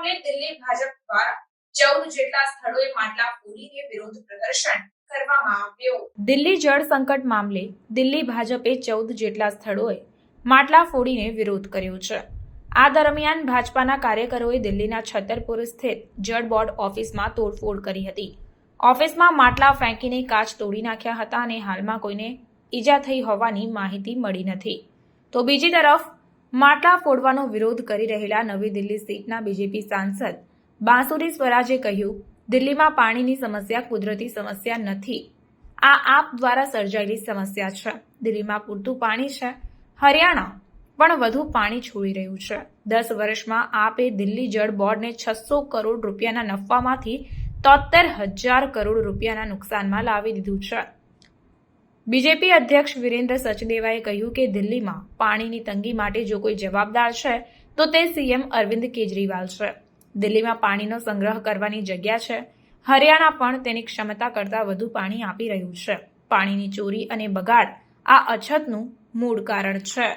મામલે દિલ્હી ભાજપ દ્વારા ચૌદ જેટલા સ્થળોએ માટલા ફોડીને વિરોધ પ્રદર્શન દિલ્હી જળ સંકટ મામલે દિલ્હી ભાજપે ચૌદ જેટલા સ્થળોએ માટલા ફોડીને વિરોધ કર્યો છે. આ દરમિયાન ભાજપાના કાર્યકરોએ દિલ્હીના છતરપુર સ્થિત જળ બોર્ડ ઓફિસમાં તોડફોડ કરી હતી. ઓફિસમાં માટલા ફેંકીને કાચ તોડી નાખ્યા હતા અને હાલમાં કોઈને ઈજા થઈ હોવાની માહિતી મળી નથી. તો બીજી તરફ માટલા ફોડવાનો વિરોધ કરી રહેલા નવી દિલ્હી સીટના બીજેપી સાંસદ બાંસુરી સ્વરાજે કહ્યું, દિલ્હીમાં પાણીની સમસ્યા કુદરતી સમસ્યા નથી. આ આપ દ્વારા સર્જાયેલી સમસ્યા છે. દિલ્હીમાં પૂરતું પાણી છે. હરિયાણા પણ વધુ પાણી છોડી રહ્યું છે. દસ વર્ષમાં આપે દિલ્હી જળ બોર્ડને છસો કરોડ રૂપિયાના નફામાંથી તોતેર હજાર કરોડ રૂપિયાના નુકસાનમાં લાવી દીધું છે. બીજેપી અધ્યક્ષ વિરેન્દ્ર સચદેવાએ કહ્યું કે દિલ્હીમાં પાણીની તંગી માટે જો કોઈ જવાબદાર છે, તો તે સીએમ અરવિંદ કેજરીવાલ છે. દિલ્હીમાં પાણીનો સંગ્રહ કરવાની જગ્યા છે. હરિયાણા પણ તેની ક્ષમતા કરતાં વધુ પાણી આપી રહ્યું છે. પાણીની ચોરી અને બગાડ આ અછતનું મૂળ કારણ છે.